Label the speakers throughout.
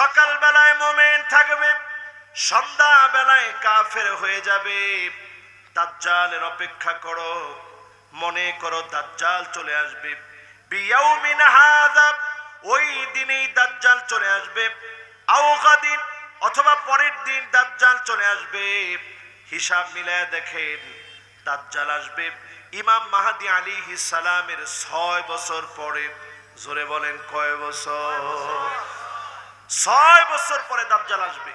Speaker 1: সকাল বেলায় মোমেন থাকবে সন্ধ্যা বেলায় কাফের হয়ে যাবে। দাজ্জালের অপেক্ষা করো, মনে করো দাজ্জাল চলে আসবে। বিয়াউমিন হাযা, ওই দিনেই দাজ্জাল চলে আসবে। আও গাদিন অথবা পরের দিন দাজ্জাল চলে আসবে। হিসাব মিলায় দেখেন, দাজ্জাল আসবে। ইমাম মাহাদি আলী সালামের ছয় বছর পরে। জোরে বলেন, কয় বছর? ছয় বছর পরে দাজ্জাল আসবে।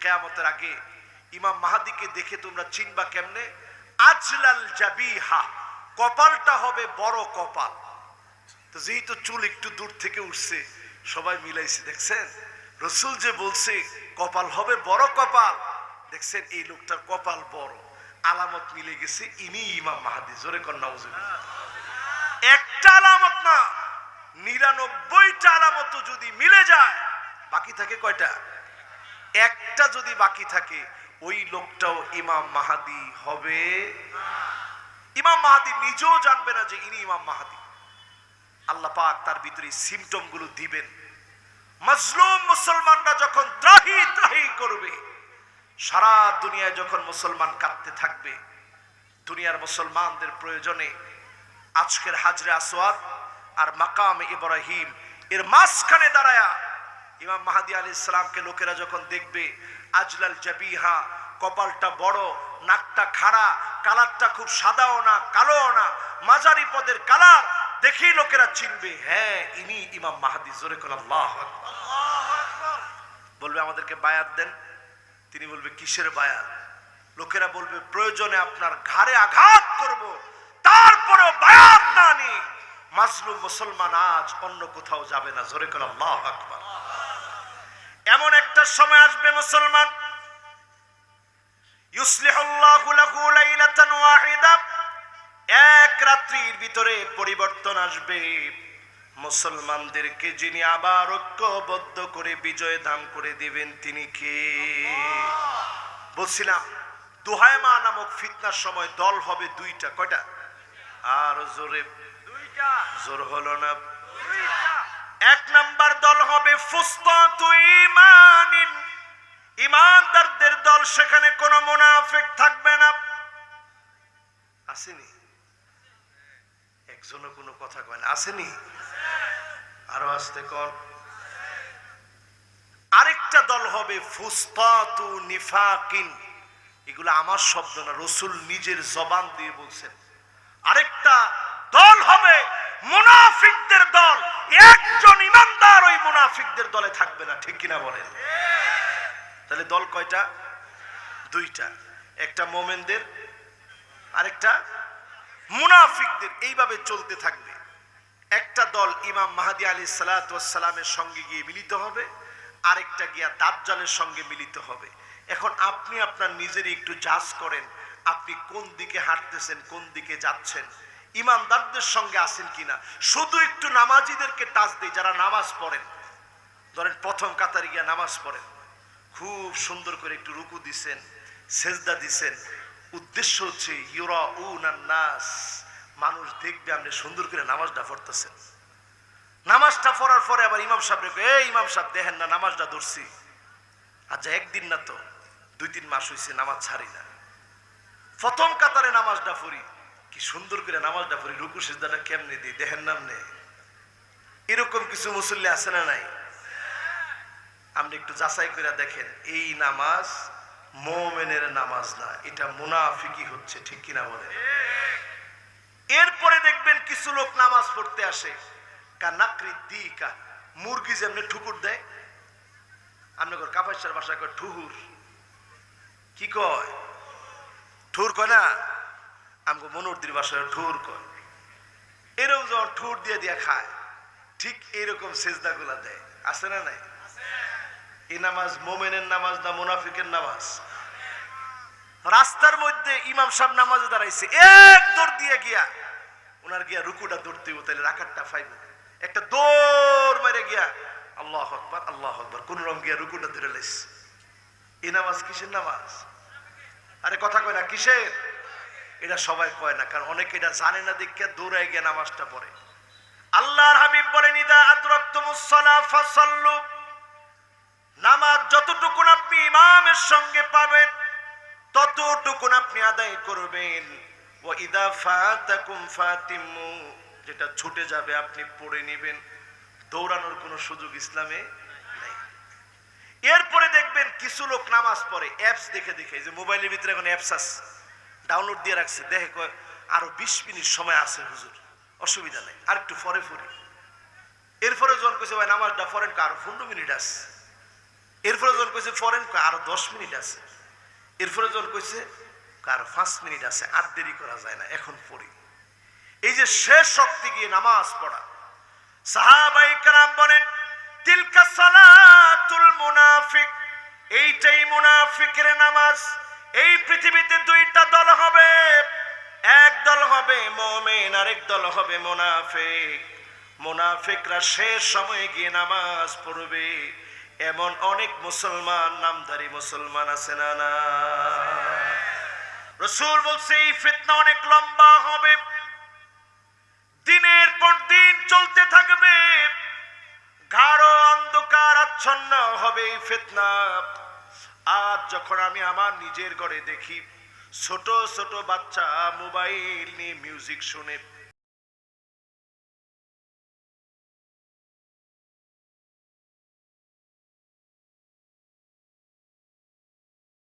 Speaker 1: কেয়ামতের আগে ইমাম মাহাদিকে দেখে তোমরা চিনবা কেমনে? আজলাল জাবিহা, কপালটা হবে বড় কপাল। তো যেহেতু চুল একটু দূর থেকে উঠছে, সবাই মিলাইছে, দেখছেন? রসুল যে বলছে, কপাল হবে বড় কপাল। দেখছেন, এই লোকটার কপাল বড়। আলামত মিলে গেছে ইনি ইমাম মাহাদি। জোরে কন্যা একটা আলামত না, নিরানব্বইটা আলামত যদি মিলে যায় বাকি থাকে কয়টা? একটা যদি বাকি থাকে, ওই লোকটাও ইমাম মাহাদি হবে। ইমাম মাহাদি নিজেও জানবে না যে ইনি ইমাম মাহাদি। আল্লাহ পাক তার ভিতরে সিমটমগুলো দিবেন। মজলুম মুসলমানরা যখন ত্রাহি ত্রাহি করবে, সারা দুনিয়ায় যখন মুসলমান কাঁদতে থাকবে, দুনিয়ার মুসলমানদের প্রয়োজনে আজকের হাজরে আসওয়াদ আর মাকাম ইব্রাহিম এর মাঝখানে দাঁড়ায়া ইমাম মাহাদি আলী ইসলামকে লোকেরা যখন দেখবে, আজলাল জাবিহা, কপালটা বড়, নাকটা খাড়া, কালারটা খুব সাদাও না, কালোও না, মাঝারি পদের কালার, দেখেই লোকেরা চিনবে হ্যাঁ ইনি ইমাম মাহাদি, জোরে আল্লাহ বলবে, আমাদেরকে বায়াত দেন? তিনি বলবে, কিসের বায়াত? লোকেরা বলবে, প্রয়োজনে আপনার ঘাড়ে আঘাত করব, তারপরেও বায়াত না নি মাজলুম মুসলমান আজ অন্য কোথাও যাবে না, জোরে আল্লাহ আকবার। এমন একটা সময় আসবে মুসলমান। এক রাত্রির ভিতরে পরিবর্তন আসবে। মুসলমানদেরকে যিনি আবার ঐক্যবদ্ধ করে বিজয় ধাম করে দিবেন তিনি কে? বলছিলাম দোহায়মা নামক ফিতনার সময় দল হবে দুইটা। কয়টা? আর জোরে দুইটা। জোর হলো না। এক নাম্বার দল হবে ইমানদারদের দল সেখানে কোনো মুনাফিক থাকবে না। আসেনি? একজনও কোনো কথা কয় না। আসেনি? আরও আসতে কর আরেকটা দল হবে ফুস্তাতু নিফাকিন। এগুলো আমার শব্দ না, রসুল নিজের জবান দিয়ে বলছেন। আরেকটা দল হবে মুনাফিকদের দল, একজন ইমানদার ওই মুনাফিকদের দলে থাকবে না, ঠিক কিনা বলেন? তাহলে দল কয়টা? দুইটা। একটা মোমেনদের, আরেকটা মুনাফিকদের, এইভাবে চলতে থাকবে। একটা দল ইমাম মাহাদি আলী সালাতামের সঙ্গে গিয়ে মিলিত হবে, আরেকটা গিয়া দাজ্জালের সঙ্গে মিলিত হবে। এখন আপনি আপনার নিজেরই একটু জাজ করেন, আপনি কোন দিকে হাঁটতেছেন, কোন দিকে যাচ্ছেন? ইমানদারদের সঙ্গে আছেন কিনা? শুধু একটু নামাজিদেরকে টাচ দেই, যারা নামাজ পড়েন। ধরেন প্রথম কাতারে গিয়া নামাজ পড়েন। খুব সুন্দর করে একটু রুকু দিছেন, সেজদা দিছেন। উদ্দেশ্য হচ্ছে ইউরা নাস। মানুষ দেখবে আপনি সুন্দর করে নামাজটা পড়তেছেন। নামাজটা পড়ার পরে আবার ইমাম সাহেব এই ইমাম সাহেব, দেখেন না, নামাজটা ধরছি। আচ্ছা একদিন না তো, দুই তিন মাস হয়েছে নামাজ ছাড়ি না। প্রথম কাতারে নামাজটা পড়ি। কি সুন্দর করে নামাজটা পড়ি, রুকু, সিজদাটা কেমনে দিই দেহের নাম নামনে এরকম কিছু মুসল্লি আছে না নাই? আপনি একটু যাচাই করে দেখেন, এই নামাজ মোমেনের নামাজ না, এটা মুনাফিকি হচ্ছে, ঠিক কিনা বলে এরপরে দেখবেন কিছু লোক নামাজ পড়তে আসে। কানাকরি দিকা, মুরগি যেমনি ঠুকুর দেয়, আপনি কাপাইসার ভাষা কয়, ঠুহুর। কি কয়? ঠুর কয় না? আমাকে মনুরদির ভাষায় ঠুর কয় এরকম যখন ঠুর দিয়ে দিয়ে খায়। ঠিক এইরকম সেজদা গুলা দেয়। আছে না নাই? এ নামাজ মোমেনের নামাজ না মুনাফিকের নামাজ? রাস্তার মধ্যে ইমাম সাহেব নামাজে দাঁড়াইছে, এক দৌড় দিয়ে গিয়া। ওনার গিয়া রুকুটা দৌড়তে তাহলে রাখারটা ফাইব। একটা দৌড় মেরে গিয়া, আল্লাহ আকবার আল্লাহ আকবার, কোন রকম গিয়া রুকুটা ধরে লাইস এই নামাজ কিসের নামাজ? আরে কথা কয় না, কিসের? এটা সবাই কয় না, কারণ অনেকে এটা জানে না, দেখে দৌড়ায় গিয়ে নামাজটা পড়ে। আল্লাহর হাবিব বলেন, ইদা আদরাক্তুমুস সালাহ ফাসাল্লু। নামাজ যতটুকুন আপনি ইমামের সঙ্গে পাবেন, ততটুকুন আপনি আদায় করবেন। ও ইদা ফাতাকুম ফাতিমু যেটা ছুটে যাবে আপনি পড়ে নেবেন। দৌড়ানোর কোনো সুযোগ ইসলামে নেই। এরপরে দেখবেন কিছু লোক নামাজ পড়ে, অ্যাপস দেখে দেখে যে মোবাইলের ভিতরে এখন অ্যাপস আছে। ডাউনলোড দিয়ে রাখছে, দেখে কয়, আরও বিশ মিনিট সময় আছে হুজুর, অসুবিধা নেই আর একটু পরে ফুরি এরপরে যখন কইছে, ভাই, নামাজটা ফরেন আরও পনেরো মিনিট আছে। এরপরে যখন কইছে ফরেন আরও দশ মিনিট আছে। এরপরে যখন কইছে আরও পাঁচ মিনিট আছে, আর দেরি করা যায় না, এখন পড়ি। এই যে শেষ শক্তি গিয়ে নামাজ পড়া। সাহাবাই কারাম বলেন, তিলকা সালাতুল মুনাফিক, এইটাই মুনাফিকের নামাজ। এই পৃথিবীতে দুইটা দল হবে। এক দল হবে মোমেন, আরেক দল হবে মুনাফিক। মুনাফিকরা শেষ সময়ে গিয়ে নামাজ পড়বে। এমন অনেক মুসলমান নামধারী মুসলমান আছে না না? রসুল বলছে, এই ফিতনা অনেক লম্বা হবে। দিনের পর দিন চলতে থাকবে। গাঢ় অন্ধকার আচ্ছন্ন হবে এই ফিতনা। আজ যখন আমি আমার নিজের ঘরে দেখি ছোট ছোট বাচ্চা মোবাইল নিয়ে মিউজিক শুনে